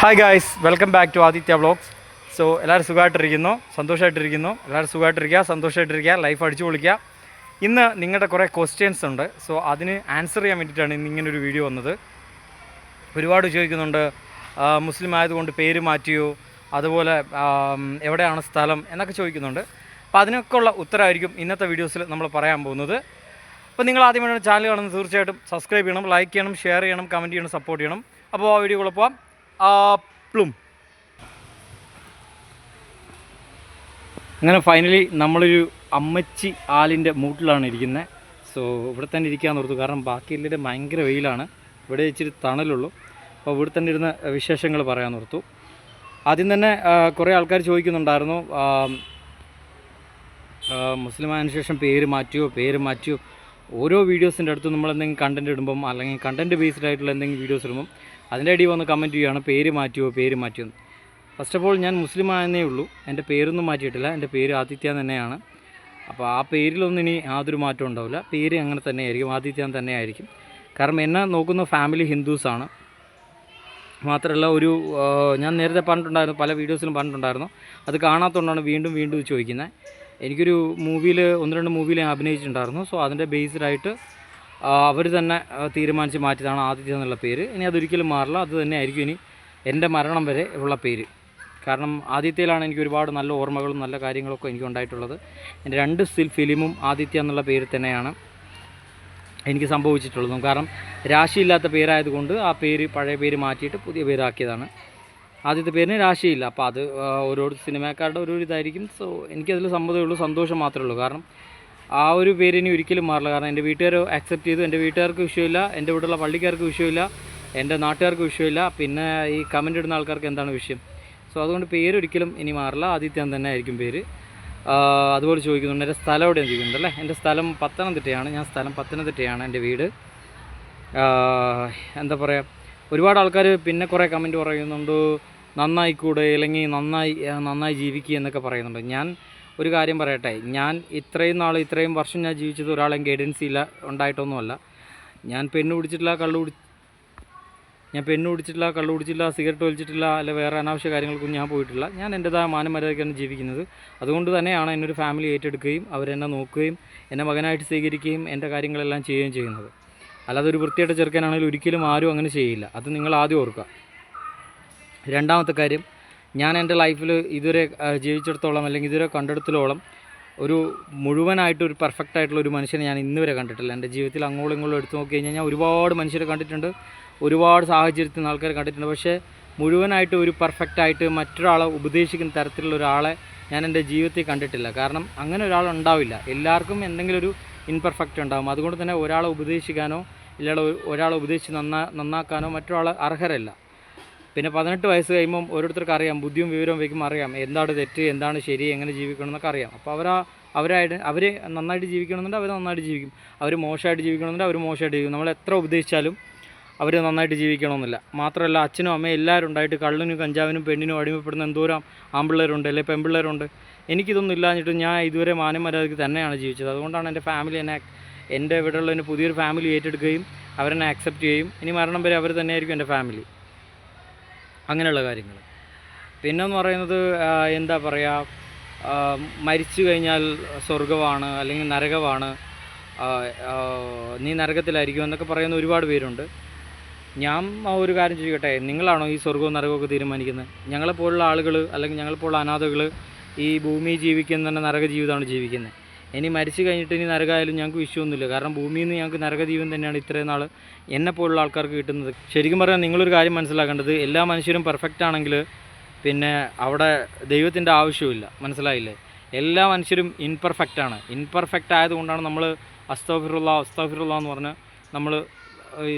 Hi guys welcome back to Aditya vlogs so എല്ലാവരും സുഖമായിട്ടിരിക്കുന്നു സന്തോഷമായിട്ടിരിക്കുന്നു. എല്ലാവരും സുഖമായിട്ടിരിക്കുക സന്തോഷമായിട്ടിരിക്കുക ലൈഫ് അടിച്ചു പൊളിക്കുക. ഇന്ന് നിങ്ങളുടെ കുറേ ക്വസ്റ്റ്യൻസ് ഉണ്ട്. സോ അതിന് ആൻസർ ചെയ്യാൻ വേണ്ടിയിട്ടാണ് ഇന്ന് ഇങ്ങനൊരു വീഡിയോ വന്നത്. ഒരുപാട് ചോദിക്കുന്നുണ്ട്. മുസ്ലിം ആയതുകൊണ്ട് പേര് മാറ്റിയോ? അതുപോലെ എവിടെയാണ് സ്ഥലം? എന്നൊക്കെ ചോദിക്കുന്നുണ്ട്. അപ്പോൾ അതിനൊക്കെ ഉള്ള ഉത്തരമായിരിക്കും ഇന്നത്തെ വീഡിയോസിൽ നമ്മൾ പറയാൻ പോകുന്നത്. അപ്പോൾ നിങ്ങൾ ആദ്യമായിട്ട് ചാനൽ കാണുന്നത് തീർച്ചയായിട്ടും സബ്സ്ക്രൈബ് ചെയ്യണം ലൈക്ക് ചെയ്യണം ഷെയർ ചെയ്യണം കമന്റ് ചെയ്യണം സപ്പോർട്ട് ചെയ്യണം. അപ്പോൾ ആ വീഡിയോകൾ പോവാം. പ്ലും അങ്ങനെ ഫൈനലി നമ്മളൊരു അമ്മച്ചി ആലിന്റെ മൂട്ടിലാണ് ഇരിക്കുന്നത്. സോ ഇവിടെ തന്നെ ഇരിക്കാൻ ഓർത്തു. കാരണം ബാക്കി എല്ലാവരും ഭയങ്കര വെയിലാണ്. ഇവിടെ ഇച്ചിരി തണലുള്ളൂ. അപ്പോൾ ഇവിടെ തന്നെ ഇരുന്ന് വിശേഷങ്ങൾ പറയാൻ ഓർത്തു. ആദ്യം തന്നെ കുറേ ആൾക്കാർ ചോദിക്കുന്നുണ്ടായിരുന്നു. മുസ്ലിം ശേഷം പേര് മാറ്റിയോ പേര് മാറ്റിയോ. ഓരോ വീഡിയോസിന്റെ അടുത്ത് നമ്മൾ എന്തെങ്കിലും കണ്ടന്റ് ഇടുമ്പം അല്ലെങ്കിൽ കണ്ടന്റ് ബേസ്ഡ് ആയിട്ടുള്ള എന്തെങ്കിലും വീഡിയോസ് ഇടുമ്പം അതിന്റെ അടി വന്ന് കമന്റ് ചെയ്യുകയാണ്. പേര് മാറ്റിയോ പേര് മാറ്റിയോ ഫസ്റ്റ് ഓഫ് ഓൾ ഞാൻ മുസ്ലിം ആയെന്നേ ഉള്ളൂ. എന്റെ പേരൊന്നും മാറ്റിയിട്ടില്ല. എന്റെ പേര് ആദിത്യ തന്നെയാണ്. അപ്പോൾ ആ പേരിലൊന്നും ഇനി യാതൊരു മാറ്റവും ഉണ്ടാവില്ല. പേര് അങ്ങനെ തന്നെയായിരിക്കും ആദിത്യ തന്നെയായിരിക്കും കാരണം എന്നെ നോക്കുന്ന ഫാമിലി ഹിന്ദുസാണ് മാത്രമല്ല ഒരു ഞാൻ നേരത്തെ പറഞ്ഞിട്ടുണ്ടായിരുന്നു പല വീഡിയോസിലും പറഞ്ഞിട്ടുണ്ടായിരുന്നു. അത് കാണാത്തതുകൊണ്ടാണ് വീണ്ടും വീണ്ടും ചോദിക്കുന്നത്. എനിക്കൊരു മൂവിയിൽ ഒന്ന് രണ്ട് മൂവിയിൽ ഞാൻ അഭിനയിച്ചിട്ടുണ്ടായിരുന്നു. സോ അതിന്റെ ബേസ്ഡായിട്ട് അവർ തന്നെ തീരുമാനിച്ച് മാറ്റിയതാണ് ആദിത്യ എന്നുള്ള പേര്. ഇനി അതൊരിക്കലും മാറില്ല. അത് തന്നെ ആയിരിക്കും ഇനി എന്റെ മരണം വരെ ഉള്ള പേര്. കാരണം ആദിത്യയിലാണ് എനിക്ക് ഒരുപാട് നല്ല ഓർമ്മകളും നല്ല കാര്യങ്ങളൊക്കെ എനിക്ക് ഉണ്ടായിട്ടുള്ളത്. എന്റെ രണ്ട് സ്റ്റിൽ ഫിലിമും ആദിത്യ എന്നുള്ള പേര് തന്നെയാണ് എനിക്ക് സംഭവിച്ചിട്ടുള്ളതും. കാരണം രാശിയില്ലാത്ത പേരായതുകൊണ്ട് ആ പേര് പഴയ പേര് മാറ്റിയിട്ട് പുതിയ പേരാക്കിയതാണ്. ആദ്യത്തെ പേരിന് രാശിയില്ല. അപ്പോൾ അത് ഓരോ സിനിമാക്കാരുടെ ഓരോ ഇതായിരിക്കും. സോ എനിക്കതിൽ സമ്മതമേ ഉള്ളൂ. സന്തോഷം മാത്രമേ ഉള്ളൂ. കാരണം ആ ഒരു പേര് ഇനി ഒരിക്കലും മാറില്ല. കാരണം എന്റെ വീട്ടുകാർ അക്സെപ്റ്റ് ചെയ്തു. എന്റെ വീട്ടുകാർക്ക് വിഷയമില്ല. എന്റെ ഇവിടെയുള്ള പള്ളിക്കാർക്ക് വിഷയമില്ല. എന്റെ നാട്ടുകാർക്ക് വിഷയമില്ല. പിന്നെ ഈ കമന്റ് ഇടുന്ന ആൾക്കാർക്ക് എന്താണ് വിഷയം? സോ അതുകൊണ്ട് പേര് ഒരിക്കലും ഇനി മാറില്ല. ആദിത്യൻ തന്നെ ആയിരിക്കും പേര്. അതുപോലെ ചോദിക്കുന്നുണ്ട്. എന്റെ സ്ഥലം എവിടെയാണ് ചോദിക്കുന്നുണ്ട് അല്ലേ? എന്റെ സ്ഥലം പത്തനംതിട്ടയാണ്. ഞാൻ സ്ഥലം പത്തനംതിട്ടയാണ് എന്റെ വീട്. എന്താ പറയുക ഒരുപാട് ആൾക്കാർ പിന്നെ കുറേ കമന്റ് പറയുന്നുണ്ട്. നന്നായിക്കൂടെ? അല്ലെങ്കിൽ നന്നായി നന്നായി ജീവിക്കുക എന്നൊക്കെ പറയുന്നുണ്ട്. ഞാൻ ഒരു കാര്യം പറയട്ടെ. ഞാൻ ഇത്രയും നാൾ ഇത്രയും വർഷം ഞാൻ ജീവിച്ചത് ഒരാളെയും ഗൈഡൻസ് ഇല്ല ഉണ്ടായിട്ടൊന്നുമല്ല. ഞാൻ പെണ്ണ് കുടിച്ചിട്ടില്ല കള്ളു കുടി ഞാൻ പെണ്ണ് കുടിച്ചിട്ടില്ല കള്ളു പിടിച്ചിട്ടില്ല സിഗരറ്റ് വലിച്ചിട്ടില്ല അല്ല വേറെ അനാവശ്യ കാര്യങ്ങൾക്കും ഞാൻ പോയിട്ടില്ല. ഞാൻ എന്റെതായ മാനമര്യാദയ്ക്കാണ് ജീവിക്കുന്നത്. അതുകൊണ്ട് തന്നെയാണ് എന്നൊരു ഫാമിലി ഏറ്റെടുക്കുകയും അവരെന്നെ നോക്കുകയും എന്നെ മകനായിട്ട് സ്വീകരിക്കുകയും എന്റെ കാര്യങ്ങളെല്ലാം ചെയ്യുകയും ചെയ്യുന്നത്. അല്ലാതെ ഒരു വൃത്തിയായിട്ട് ചെറുക്കാനാണെങ്കിൽ ഒരിക്കലും ആരും അങ്ങനെ ചെയ്യില്ല. അത് നിങ്ങൾ ആദ്യം ഓർക്കുക. രണ്ടാമത്തെ കാര്യം ഞാൻ എന്റെ ലൈഫിൽ ഇതുവരെ ജീവിച്ചിടത്തോളം അല്ലെങ്കിൽ ഇതുവരെ കണ്ടെടുത്തോളം ഒരു മുഴുവനായിട്ട് ഒരു പെർഫെക്റ്റ് ആയിട്ടുള്ള ഒരു മനുഷ്യനെ ഞാൻ ഇന്ന് വരെ കണ്ടിട്ടില്ല. എന്റെ ജീവിതത്തിൽ അങ്ങോളം ഇങ്ങോളം എടുത്തു നോക്കി കഴിഞ്ഞാൽ ഞാൻ ഒരുപാട് മനുഷ്യരെ കണ്ടിട്ടുണ്ട് ഒരുപാട് സാഹചര്യത്തിൽ നിന്ന് ആൾക്കാരെ കണ്ടിട്ടുണ്ട്. പക്ഷേ മുഴുവനായിട്ട് ഒരു പെർഫെക്റ്റ് ആയിട്ട് മറ്റൊരാളെ ഉപദേശിക്കുന്ന തരത്തിലുള്ള ഒരാളെ ഞാൻ എന്റെ ജീവിതത്തിൽ കണ്ടിട്ടില്ല. കാരണം അങ്ങനെ ഒരാൾ ഉണ്ടാവില്ല. എല്ലാവർക്കും എന്തെങ്കിലും ഒരു ഇൻപെർഫെക്റ്റ് ഉണ്ടാകും അതുകൊണ്ട് തന്നെ ഒരാളെ ഉപദേശിക്കാനോ ഇല്ലാതെ ഒരാളെ ഉപദേശിച്ച് നന്നാ നന്നാക്കാനോ മറ്റൊരാൾ അർഹരല്ല. പിന്നെ പതിനെട്ട് വയസ്സ് കഴിയുമ്പം ഓരോരുത്തർക്ക് അറിയാം ബുദ്ധിയും വിവരവും വയ്ക്കുമ്പോൾ അറിയാം. എന്താണ് തെറ്റ് എന്താണ് ശരി എങ്ങനെ ജീവിക്കണം എന്നൊക്കെ അറിയാം. അപ്പോൾ അവരാ അവരായിട്ട് അവർ നന്നായിട്ട് ജീവിക്കണമെന്നുണ്ടെങ്കിൽ അവർ നന്നായിട്ട് ജീവിക്കും. അവർ മോശമായിട്ട് ജീവിക്കണമെന്നുണ്ടെങ്കിൽ അവർ മോശമായിട്ട് ജീവിക്കും. നമ്മൾ എത്ര ഉപദേശിച്ചാലും അവർ നന്നായിട്ട് ജീവിക്കണമെന്നില്ല. മാത്രമല്ല അച്ഛനും അമ്മയും എല്ലാവരും ഉണ്ടായിട്ട് കള്ളിനും കഞ്ചാവിനും പെണ്ണിനും അടിമപ്പെടുന്ന എന്തോരം ആൺപിള്ളേരുണ്ട് അല്ലെങ്കിൽ പെൺപിള്ളേരുണ്ട്. എനിക്കിതൊന്നും ഇല്ലാഞ്ഞിട്ട് ഞാൻ ഇതുവരെ മാനം മര്യാദയ്ക്ക് തന്നെയാണ് ജീവിച്ചത്. അതുകൊണ്ടാണ് എന്റെ ഫാമിലി എന്നെ എന്റെ ഇവിടെയുള്ള എന്റെ പുതിയൊരു ഫാമിലി ഏറ്റെടുക്കുകയും അവരെന്നെ ആക്സെപ്റ്റ് ചെയ്യും ഇനി മരണം വരെ അവർ തന്നെയായിരിക്കും എന്റെ ഫാമിലി അങ്ങനെയുള്ള കാര്യങ്ങൾ. പിന്നെന്ന് പറയുന്നത് എന്താ പറയുക മരിച്ചു കഴിഞ്ഞാൽ സ്വർഗമാണ് അല്ലെങ്കിൽ നരകമാണ്. നീ നരകത്തിലായിരിക്കും എന്നൊക്കെ പറയുന്ന ഒരുപാട് പേരുണ്ട്. ഞാൻ ഒരു കാര്യം ചോദിക്കട്ടെ നിങ്ങളാണോ ഈ സ്വർഗവും നരകമൊക്കെ തീരുമാനിക്കുന്നത്? ഞങ്ങളെപ്പോലുള്ള ആളുകൾ അല്ലെങ്കിൽ ഞങ്ങളെപ്പോലുള്ള അനാഥകൾ ഈ ഭൂമി ജീവിക്കുന്ന തന്നെ നരക ജീവിതമാണ് ജീവിക്കുന്നത്. ഇനി മരിച്ചു കഴിഞ്ഞിട്ട് ഇനി നരകമായാലും ഞങ്ങൾക്ക് വിഷയമൊന്നുമില്ല. കാരണം ഭൂമിയിൽ നിന്ന് ഞങ്ങൾക്ക് നരകജീവൻ തന്നെയാണ് ഇത്രയും നാൾ എന്നെ പോലുള്ള ആൾക്കാർക്ക് കിട്ടുന്നത്. ശരിക്കും പറഞ്ഞാൽ നിങ്ങളൊരു കാര്യം മനസ്സിലാക്കേണ്ടത് എല്ലാ മനുഷ്യരും പെർഫെക്റ്റ് ആണെങ്കിൽ പിന്നെ അവിടെ ദൈവത്തിന്റെ ആവശ്യമില്ല മനസ്സിലായില്ലേ? എല്ലാ മനുഷ്യരും ഇൻപെർഫെക്റ്റ് ആണ്. ഇൻപെർഫെക്റ്റ് ആയതുകൊണ്ടാണ് നമ്മൾ അസ്തഫിറുള്ള അസ്തഫിറുള്ള എന്ന് പറഞ്ഞ് നമ്മൾ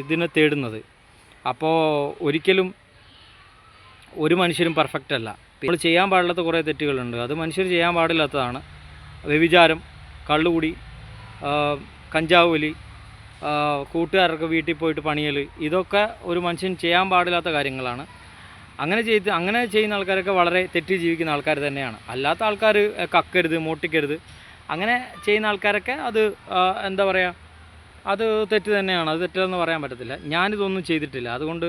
ഇതിനെ തേടുന്നത്. അപ്പോൾ ഒരിക്കലും ഒരു മനുഷ്യരും പെർഫെക്റ്റ് അല്ല. നമ്മൾ ചെയ്യാൻ പാടില്ലാത്ത കുറേ തെറ്റുകളുണ്ട്. അത് മനുഷ്യർ ചെയ്യാൻ പാടില്ലാത്തതാണ് വ്യഭിചാരം. കള്ളുകുടി കഞ്ചാവ് വലി കൂട്ടുകാരൊക്കെ വീട്ടിൽ പോയിട്ട് പണിയൽ ഇതൊക്കെ ഒരു മനുഷ്യൻ ചെയ്യാൻ പാടില്ലാത്ത കാര്യങ്ങളാണ്. അങ്ങനെ ചെയ്ത് അങ്ങനെ ചെയ്യുന്ന ആൾക്കാരൊക്കെ വളരെ തെറ്റി ജീവിക്കുന്ന ആൾക്കാർ തന്നെയാണ്. അല്ലാത്ത ആൾക്കാർ കക്കരുത് മോട്ടിക്കരുത് അങ്ങനെ ചെയ്യുന്ന ആൾക്കാരൊക്കെ അത് എന്താ പറയുക അത് തെറ്റ് തന്നെയാണ്. അത് തെറ്റെന്ന് പറയാൻ പറ്റത്തില്ല. ഞാനിതൊന്നും ചെയ്തിട്ടില്ല. അതുകൊണ്ട്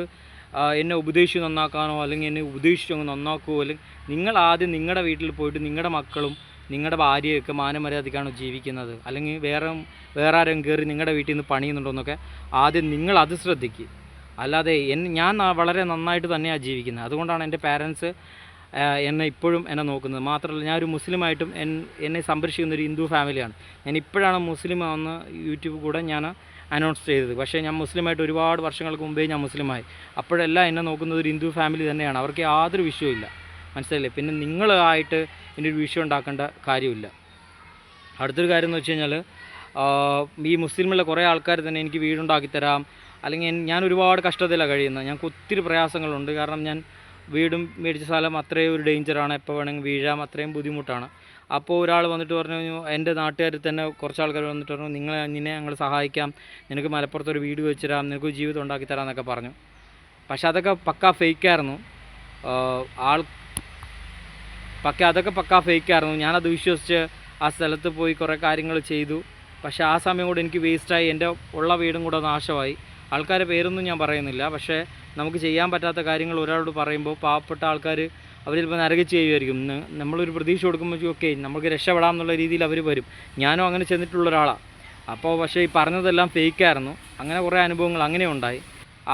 എന്നെ ഉപദേശിച്ച് നന്നാക്കാനോ അല്ലെങ്കിൽ എന്നെ ഉപദേശിച്ചു നന്നാക്കുമോ അല്ലെങ്കിൽ നിങ്ങൾ ആദ്യം നിങ്ങളുടെ വീട്ടിൽ പോയിട്ട് നിങ്ങളുടെ മക്കളും നിങ്ങളുടെ ഭാര്യയൊക്കെ മാനമര്യാദയ്ക്കാണോ ജീവിക്കുന്നത്? അല്ലെങ്കിൽ വേറെ വേറെ ആരും കയറി നിങ്ങളുടെ വീട്ടിൽ നിന്ന് പണിയുന്നുണ്ടോ എന്നൊക്കെ ആദ്യം നിങ്ങൾ അത് ശ്രദ്ധിക്കുക അല്ലാതെ എൻ ഞാൻ വളരെ നന്നായിട്ട് തന്നെയാണ് ജീവിക്കുന്നത്. അതുകൊണ്ടാണ് എന്റെ പാരൻസ് എന്നെ ഇപ്പോഴും എന്നെ നോക്കുന്നത്. മാത്രമല്ല ഞാനൊരു മുസ്ലിമായിട്ടും എൻ എന്നെ സംരക്ഷിക്കുന്ന ഒരു ഹിന്ദു ഫാമിലിയാണ് ഞാൻ ഇപ്പോഴാണ് മുസ്ലിം എന്ന് യൂട്യൂബ് കൂടെ ഞാൻ അനൗൺസ് ചെയ്തത്. പക്ഷേ ഞാൻ മുസ്ലിമായിട്ട് ഒരുപാട് വർഷങ്ങൾക്ക് മുമ്പേ ഞാൻ മുസ്ലിമായി. അപ്പോഴെല്ലാം എന്നെ നോക്കുന്നത് ഒരു ഹിന്ദു ഫാമിലി തന്നെയാണ്. അവർക്ക് യാതൊരു വിഷയമില്ല മനസ്സിലായില്ലേ? പിന്നെ നിങ്ങളായിട്ട് എന്റെ ഒരു വിഷയം ഉണ്ടാക്കേണ്ട കാര്യമില്ല. അടുത്തൊരു കാര്യം എന്ന് വെച്ച് കഴിഞ്ഞാൽ ഈ മുസ്ലിമുള്ള കുറേ ആൾക്കാർ തന്നെ എനിക്ക് വീടുണ്ടാക്കി തരാം. അല്ലെങ്കിൽ ഞാൻ ഒരുപാട് കഷ്ടതയിലാണ് കഴിയുന്നത്. ഞങ്ങൾക്ക് ഒത്തിരി പ്രയാസങ്ങളുണ്ട്. കാരണം ഞാൻ വീടും മേടിച്ച സ്ഥലം അത്രയും ഒരു ഡേഞ്ചറാണ് എപ്പോൾ വേണമെങ്കിൽ വീഴാം. അത്രയും ബുദ്ധിമുട്ടാണ്. അപ്പോൾ ഒരാൾ വന്നിട്ട് പറഞ്ഞു എന്റെ നാട്ടുകാരിൽ തന്നെ കുറച്ച് ആൾക്കാർ വന്നിട്ട് പറഞ്ഞു നിങ്ങളെ നിന്നെ ഞങ്ങൾ സഹായിക്കാം. നിനക്ക് മലപ്പുറത്തൊരു വീട് വെച്ച് തരാം നിനക്ക് ജീവിതം ഉണ്ടാക്കി തരാം എന്നൊക്കെ പറഞ്ഞു. പക്ഷെ അതൊക്കെ പക്കാ ഫേക്കായിരുന്നു ആൾ പക്ക അതൊക്കെ പക്കാ ഫേക്കായിരുന്നു ഞാനത് വിശ്വസിച്ച് ആ സ്ഥലത്ത് പോയി കുറേ കാര്യങ്ങൾ ചെയ്തു. പക്ഷേ ആ സമയം കൂടെ എനിക്ക് വേസ്റ്റായി എന്റെ ഉള്ള വീടും കൂടെ നാശമായി. ആൾക്കാരുടെ പേരൊന്നും ഞാൻ പറയുന്നില്ല. പക്ഷേ നമുക്ക് ചെയ്യാൻ പറ്റാത്ത കാര്യങ്ങൾ ഒരാളോട് പറയുമ്പോൾ പാവപ്പെട്ട ആൾക്കാർ അവർ ചിലപ്പോൾ നരകിച്ച് ചെയ്യുമായിരിക്കും. നമ്മളൊരു പ്രതീക്ഷ കൊടുക്കുമ്പോൾ ഓക്കെ നമുക്ക് രക്ഷപ്പെടാം എന്നുള്ള രീതിയിൽ അവർ വരും. ഞാനും അങ്ങനെ ചെന്നിട്ടുള്ള ഒരാളാണ് അപ്പോൾ പക്ഷേ ഈ പറഞ്ഞതെല്ലാം ഫേക്കായിരുന്നു അങ്ങനെ കുറേ അനുഭവങ്ങൾ അങ്ങനെ ഉണ്ടായി.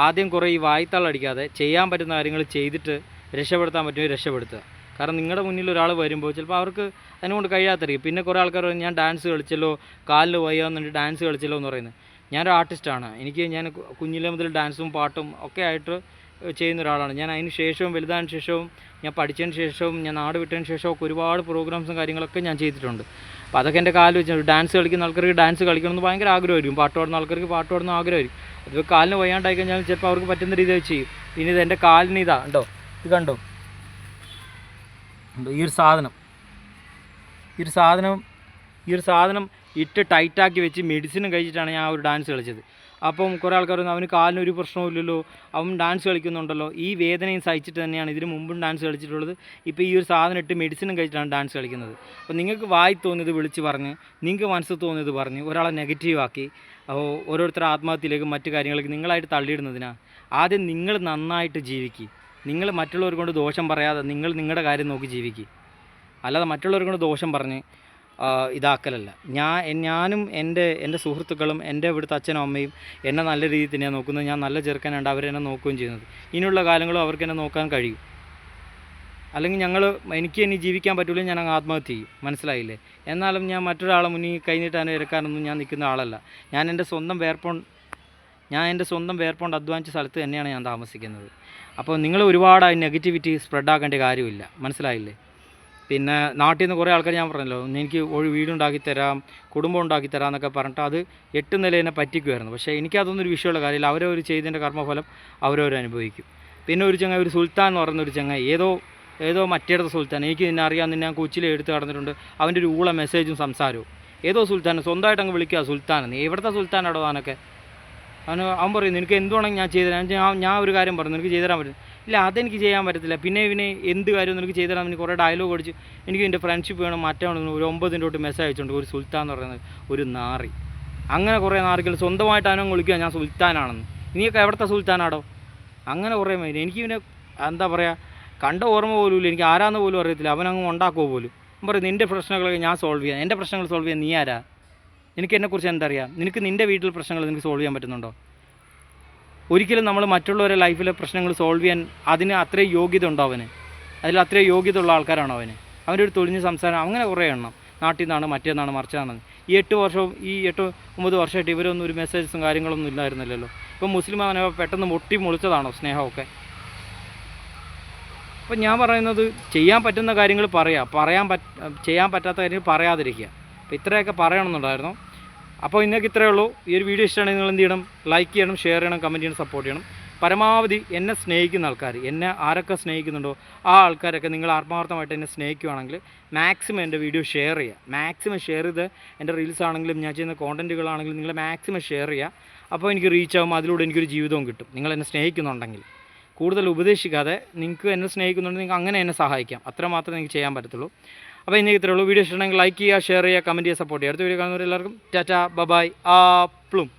ആദ്യം കുറേ ഈ വായ്ത്തള്ളടിക്കാതെ ചെയ്യാൻ പറ്റുന്ന കാര്യങ്ങൾ ചെയ്തിട്ട് രക്ഷപ്പെടുത്താൻ പറ്റുമെങ്കിൽ രക്ഷപ്പെടുത്തുക. കാരണം നിങ്ങളുടെ മുന്നിൽ ഒരാൾ വരുമ്പോൾ ചിലപ്പോൾ അവർക്ക് അതിനുകൊണ്ട് കഴിയാത്തറിയും പിന്നെ കുറേ ആൾക്കാർ ഞാൻ ഡാൻസ് കളിച്ചല്ലോ കാലിൽ വയ്യാന്നുണ്ട് ഡാൻസ് കളിച്ചല്ലോ എന്ന് പറയുന്നത്. ഞാനൊരു ആർട്ടിസ്റ്റാണ് എനിക്ക് ഞാൻ കുഞ്ഞിലെ മുതൽ ഡാൻസും പാട്ടും ഒക്കെ ആയിട്ട് ചെയ്യുന്ന ഒരാളാണ്. ഞാൻ അതിന് ശേഷവും വലുതായതിനു ശേഷവും ഞാൻ പഠിച്ചതിന് ശേഷവും ഞാൻ നാട് വിട്ടതിന് ശേഷവും ഒക്കെ ഒരുപാട് പ്രോഗ്രാംസും കാര്യങ്ങളൊക്കെ ഞാൻ ചെയ്തിട്ടുണ്ട്. അപ്പോൾ അതൊക്കെ എന്റെ കാലിൽ വെച്ചാൽ ഡാൻസ് കളിക്കുന്ന ആൾക്കാർക്ക് ഡാൻസ് കളിക്കണമെന്ന് ഭയങ്കര ആഗ്രഹമായിരിക്കും. പാട്ട് പാടുന്ന ആൾക്കാർക്ക് പാട്ട് പാടുന്ന ആഗ്രഹമായിരിക്കും. അത് കാലിന് വയ്യാണ്ടായി കഴിഞ്ഞാൽ ചിലപ്പോൾ അവർക്ക് പറ്റുന്ന രീതിയിൽ ചെയ്യും. ഇനി ഇത് എന്റെ കാലിന് ഇതാ ഉണ്ടോ ഇത് കണ്ടോ? ഈ ഒരു സാധനം. ഈ ഒരു സാധനം ഈ ഒരു സാധനം ഇട്ട് ടൈറ്റാക്കി വെച്ച് മെഡിസിനും കഴിച്ചിട്ടാണ് ഞാൻ ഒരു ഡാൻസ് കളിച്ചത്. അപ്പം കുറേ ആൾക്കാർ പറഞ്ഞു അവന് കാലിന് ഒരു പ്രശ്നവുമില്ലല്ലോ അവൻ ഡാൻസ് കളിക്കുന്നുണ്ടല്ലോ ഈ വേദനയും സഹിച്ചിട്ട് തന്നെയാണ് ഇതിന് മുമ്പും ഡാൻസ് കളിച്ചിട്ടുള്ളത്. ഇപ്പോൾ ഈ ഒരു സാധനം ഇട്ട് മെഡിസിനും കഴിച്ചിട്ടാണ് ഡാൻസ് കളിക്കുന്നത്. അപ്പോൾ നിങ്ങൾക്ക് വായി തോന്നിയത് വിളിച്ച് പറഞ്ഞ് നിങ്ങൾക്ക് മനസ്സ് തോന്നിയത് പറഞ്ഞ് ഒരാളെ നെഗറ്റീവാക്കി ഓരോരുത്തരുടെ ആത്മഹത്യയിലേക്ക് മറ്റു കാര്യങ്ങളിലേക്ക് നിങ്ങളായിട്ട് തള്ളിയിടുന്നതിനാണ് ആദ്യം നിങ്ങൾ നന്നായിട്ട് ജീവിക്കുക നിങ്ങൾ മറ്റുള്ളവർ കൊണ്ട് ദോഷം പറയാതെ നിങ്ങൾ നിങ്ങളുടെ കാര്യം നോക്കി ജീവിക്കുക അല്ലാതെ മറ്റുള്ളവർ കൊണ്ട് ദോഷം പറഞ്ഞ് ഇതാക്കലല്ല. ഞാൻ ഞാനും എന്റെ എന്റെ സുഹൃത്തുക്കളും എന്റെ ഇവിടുത്തെ അച്ഛനും അമ്മയും എന്നെ നല്ല രീതിയിൽ തന്നെയാണ് നോക്കുന്നത്. ഞാൻ നല്ല ചെറുക്കനുണ്ട് അവരെന്നെ നോക്കുകയും ചെയ്യുന്നത്. ഇനിയുള്ള കാലങ്ങളും അവർക്ക് എന്നെ നോക്കാൻ കഴിയും. അല്ലെങ്കിൽ ഞങ്ങൾ എനിക്ക് ഇനി ജീവിക്കാൻ പറ്റില്ല ഞാൻ അങ്ങ് ആത്മഹത്യ ചെയ്യും. മനസ്സിലായില്ലേ? എന്നാലും ഞാൻ മറ്റൊരാളെ മുന്നിൽ കൈനീട്ടാനോ എടുക്കാനൊന്നും ഞാൻ നിൽക്കുന്ന ആളല്ല. ഞാൻ എന്റെ സ്വന്തം വേർപ്പോൺ ഞാൻ എന്റെ സ്വന്തം വേർപോണ്ട് അധ്വാനിച്ച സ്ഥലത്ത് തന്നെയാണ് ഞാൻ താമസിക്കുന്നത്. അപ്പോൾ നിങ്ങൾ ഒരുപാട് നെഗറ്റിവിറ്റി സ്പ്രെഡ് ആക്കേണ്ട കാര്യമില്ല. മനസ്സിലായില്ലേ? പിന്നെ നാട്ടിൽ നിന്ന് കുറേ ആൾക്കാർ ഞാൻ പറഞ്ഞല്ലോ എനിക്ക് ഒരു വീടുണ്ടാക്കി തരാം കുടുംബം ഉണ്ടാക്കി തരാം എന്നൊക്കെ പറഞ്ഞിട്ട് അത് എട്ട് നിലേനെ പറ്റിക്കുമായിരുന്നു പക്ഷേ എനിക്കതൊന്നും ഒരു വിഷയമുള്ള കാര്യമില്ല. അവരവർ ചെയ്തതിന്റെ കർമ്മഫലം അവരവർ അനുഭവിക്കും. പിന്നെ ഒരു ചങ്ങായി ഒരു സുൽത്താൻ എന്ന് പറയുന്ന ഒരു ചങ്ങായി ഏതോ ഏതോ മറ്റേടത്തെ സുൽത്താൻ എനിക്ക് നിന്നെ അറിയാമെന്ന് ഞാൻ കൊച്ചിയിൽ എടുത്ത് കടന്നിട്ടുണ്ട് അവന്റെ ഒരു ഊള മെസ്സേജും സംസാരവും. ഏതോ സുൽത്താൻ സ്വന്തമായിട്ട് അങ്ങ് വിളിക്കുക സുൽത്താൻ എന്ന് എവിടുത്തെ സുൽത്താനാടോ താനൊക്കെ? അവന് അവൻ പറയും നിനക്ക് എന്തുവാണെങ്കിൽ ഞാൻ ചെയ്തുതരാം ഞാൻ ഞാൻ ഒരു കാര്യം പറഞ്ഞു നിനക്ക് ചെയ്തു തരാൻ പറ്റും ഇല്ല അതെനിക്ക് ചെയ്യാൻ പറ്റത്തില്ല. പിന്നെ ഇവനെ എന്ത് കാര്യം നിനക്ക് ചെയ്തു തരാം കുറേ ഡയലോഗ് അടിച്ച് എനിക്ക് എന്റെ ഫ്രണ്ട്ഷിപ്പ് വേണം മറ്റേ വേണം ഒരു ഒമ്പതിന്റെ തൊട്ട് മെസ്സേജ് അയച്ചിട്ടുണ്ട് ഒരു സുൽത്താൻ എന്ന് പറയുന്നത് ഒരു നാറി. അങ്ങനെ കുറേ നാറികൾ സ്വന്തമായിട്ട് അവനെ വിളിക്കുക ഞാൻ സുൽത്താനാണെന്ന്. നീയൊക്കെ എവിടുത്തെ സുൽത്താനാടോ? അങ്ങനെ കുറേ പേര് എനിക്ക് ഇവനെ എന്താ പറയുക കണ്ട ഓർമ്മ പോലും ഇല്ല. എനിക്ക് ആരാന്ന് പോലും അറിയത്തില്ല. അവനങ്ങ് ഉണ്ടാക്കുമോ പോലും. പറയും നിന്റെ പ്രശ്നങ്ങളൊക്കെ ഞാൻ സോൾവ് ചെയ്യാം. എന്റെ പ്രശ്നങ്ങൾ സോൾവ് ചെയ്യാൻ നീ ആരാ? നിനക്ക് എന്നെക്കുറിച്ച് എന്തറിയാം? നിനക്ക് നിന്റെ വീട്ടിൽ പ്രശ്നങ്ങൾ നിനക്ക് സോൾവ് ചെയ്യാൻ പറ്റുന്നുണ്ടോ? ഒരിക്കലും നമ്മൾ മറ്റുള്ളവരെ ലൈഫിലെ പ്രശ്നങ്ങൾ സോൾവ് ചെയ്യാൻ അതിന് അത്രയും യോഗ്യത ഉണ്ടോ അവന്? അതിൽ അത്രയും യോഗ്യത ഉള്ള ആൾക്കാരാണോ അവന്? അവന്റെ ഒരു തൊഴിഞ്ഞ സംസാരം അങ്ങനെ കുറേ എണ്ണം. നാട്ടിൽ നിന്നാണ് മറ്റേന്നാണ് മറിച്ചതാണ് ഈ എട്ട് വർഷവും ഈ എട്ട് ഒമ്പത് വർഷമായിട്ട് ഇവരൊന്നും ഒരു മെസ്സേജസും കാര്യങ്ങളൊന്നും ഇല്ലായിരുന്നില്ലല്ലോ. ഇപ്പം മുസ്ലിം അവനെ പെട്ടെന്ന് മുട്ടി മുളിച്ചതാണോ സ്നേഹമൊക്കെ? അപ്പം ഞാൻ പറയുന്നത് ചെയ്യാൻ പറ്റുന്ന കാര്യങ്ങൾ പറയാം. പറയാൻ പറ്റ ചെയ്യാൻ പറ്റാത്ത കാര്യങ്ങൾ പറയാതിരിക്കുക. അപ്പം ഇത്രയൊക്കെ പറയണമെന്നുണ്ടായിരുന്നു. അപ്പോൾ ഇന്നേക്ക് ഇത്രയേ ഉള്ളൂ. ഈ ഒരു വീഡിയോ ഇഷ്ടമാണെങ്കിൽ നിങ്ങൾ എന്ത് ചെയ്യണം? ലൈക്ക് ചെയ്യണം ഷെയർ ചെയ്യണം കമന്റ് ചെയ്യണം സപ്പോർട്ട് ചെയ്യണം. പരമാവധി എന്നെ സ്നേഹിക്കുന്ന ആൾക്കാർ എന്നെ ആരൊക്കെ സ്നേഹിക്കുന്നുണ്ടോ ആ ആൾക്കാരൊക്കെ നിങ്ങൾ ആത്മാർത്ഥമായിട്ട് എന്നെ സ്നേഹിക്കുകയാണെങ്കിൽ മാക്സിമം എന്റെ വീഡിയോ ഷെയർ ചെയ്യുക. മാക്സിമം ഷെയർ ചെയ്ത് എന്റെ റീൽസ് ആണെങ്കിലും ഞാൻ ചെയ്യുന്ന കോണ്ടന്റുകളാണെങ്കിലും നിങ്ങൾ മാക്സിമം ഷെയർ ചെയ്യുക. അപ്പോൾ എനിക്ക് റീച്ച് ആകുമ്പോൾ അതിലൂടെ എനിക്കൊരു ജീവിതവും കിട്ടും. നിങ്ങൾ എന്നെ സ്നേഹിക്കുന്നുണ്ടെങ്കിൽ. കൂടുതൽ ഉപദേശിക്കാതെ നിങ്ങൾക്ക് എന്നെ സ്നേഹിക്കുന്നുണ്ടെങ്കിൽ നിങ്ങൾക്ക് അങ്ങനെ എന്നെ സഹായിക്കാം. അത്ര മാത്രമേ നിങ്ങൾക്ക് ചെയ്യാൻ പറ്റത്തുള്ളൂ. അപ്പോൾ ഇന്നേക്ക് ഇത്രയുള്ളൂ വീഡിയോ ഇഷ്ടമാണെങ്കിൽ ലൈക്ക് ചെയ്യുക ഷെയർ ചെയ്യുക കമന്റ് ചെയ്യുക സപ്പോർട്ട് ചെയ്യുക. അടുത്ത വീഡിയോ കാണുന്നവർ എല്ലാവർക്കും ടാറ്റ ബബായ് ആ പ്ലും